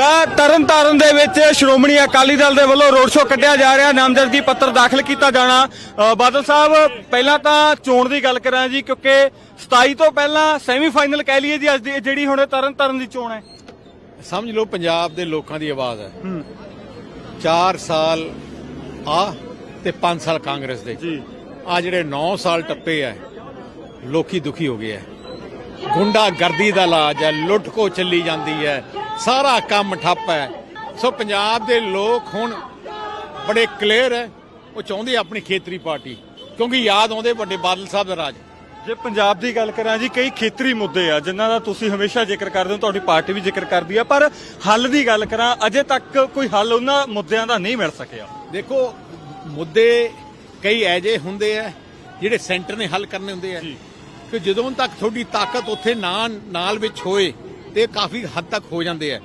ਤਾਂ ਤਰਨ ਤਾਰਨ ਦੇ ਵਿੱਚ ਸ਼੍ਰੋਮਣੀ ਅਕਾਲੀ ਦਲ ਦੇ ਵੱਲੋਂ ਰੋਡ ਸ਼ੋਅ ਕੱਢਿਆ ਜਾ ਰਿਹਾ ਨਾਮਜ਼ਦਗੀ ਪੱਤਰ ਦਾਖਲ ਕੀਤਾ ਜਾਣਾ। ਬਾਦਲ ਸਾਹਿਬ ਪਹਿਲਾਂ ਤਾਂ ਚੋਣ ਦੀ ਗੱਲ ਕਰਾਂ ਜੀ ਕਿਉਂਕਿ 27 ਤੋਂ ਪਹਿਲਾਂ ਸੈਮੀਫਾਈਨਲ ਕਹਿ ਲਈਏ ਜੀ ਅੱਜ ਦੀ ਜਿਹੜੀ ਹੁਣ ਤਰਨ ਤਾਰਨ ਦੀ ਚੋਣ ਹੈ। ਸਮਝ ਲਓ ਪੰਜਾਬ ਦੇ ਲੋਕਾਂ ਦੀ ਆਵਾਜ਼ ਹੈ। ਹੂੰ। 4 ਸਾਲ ਆ ਤੇ 5 ਸਾਲ ਕਾਂਗਰਸ ਦੇ। ਜੀ। ਆ ਜਿਹੜੇ 9 ਸਾਲ ਟੱਪੇ ਆ ਲੋਕੀ ਦੁਖੀ ਹੋ ਗਏ ਆ। ਗੁੰਡਾ ਗਰਦੀ ਦਾ ਇਲਾਜ ਹੈ ਲੁੱਟ ਕੋ ਚੱਲੀ ਜਾਂਦੀ ਹੈ ਸਾਰਾ ਕੰਮ ਠੱਪ ਹੈ। ਸੋ ਪੰਜਾਬ ਦੇ ਲੋਕ ਹੁਣ ਬੜੇ ਕਲੀਅਰ ਹੈ ਉਹ ਚਾਹੁੰਦੇ ਆਪਣੀ ਖੇਤਰੀ ਪਾਰਟੀ ਕਿਉਂਕਿ ਯਾਦ ਆਉਂਦੇ ਵੱਡੇ ਬਾਦਲ ਸਾਹਿਬ ਦਾ ਰਾਜ। ਜੇ ਪੰਜਾਬ ਦੀ ਗੱਲ ਕਰਾਂ ਜੀ ਕਈ ਖੇਤਰੀ ਮੁੱਦੇ ਆ ਜਿਨ੍ਹਾਂ ਦਾ ਤੁਸੀਂ ਹਮੇਸ਼ਾ ਜ਼ਿਕਰ ਕਰਦੇ ਹੋ ਤੁਹਾਡੀ ਪਾਰਟੀ ਵੀ ਜ਼ਿਕਰ ਕਰਦੀ ਆ ਪਰ ਹੱਲ ਦੀ ਗੱਲ ਕਰਾਂ ਅਜੇ ਤੱਕ ਕੋਈ ਹੱਲ ਉਹਨਾਂ ਮੁੱਦਿਆਂ ਦਾ ਨਹੀਂ ਮਿਲ ਸਕਿਆ। ਦੇਖੋ ਮੁੱਦੇ ਕਈ ਐਜੇ ਹੁੰਦੇ ਆ ਜਿਹੜੇ ਸੈਂਟਰ ਨੇ ਹੱਲ ਕਰਨੇ ਹੁੰਦੇ ਆ। ਕਿ ਜਦੋਂ ਤੱਕ ਤੁਹਾਡੀ ਤਾਕਤ ਉੱਥੇ ਨਾ ਨਾਲ ਵਿੱਚ ਹੋਏ, ਤੇ ਕਾਫੀ ਹੱਦ ਤੱਕ ਹੋ ਜਾਂਦੇ ਆ।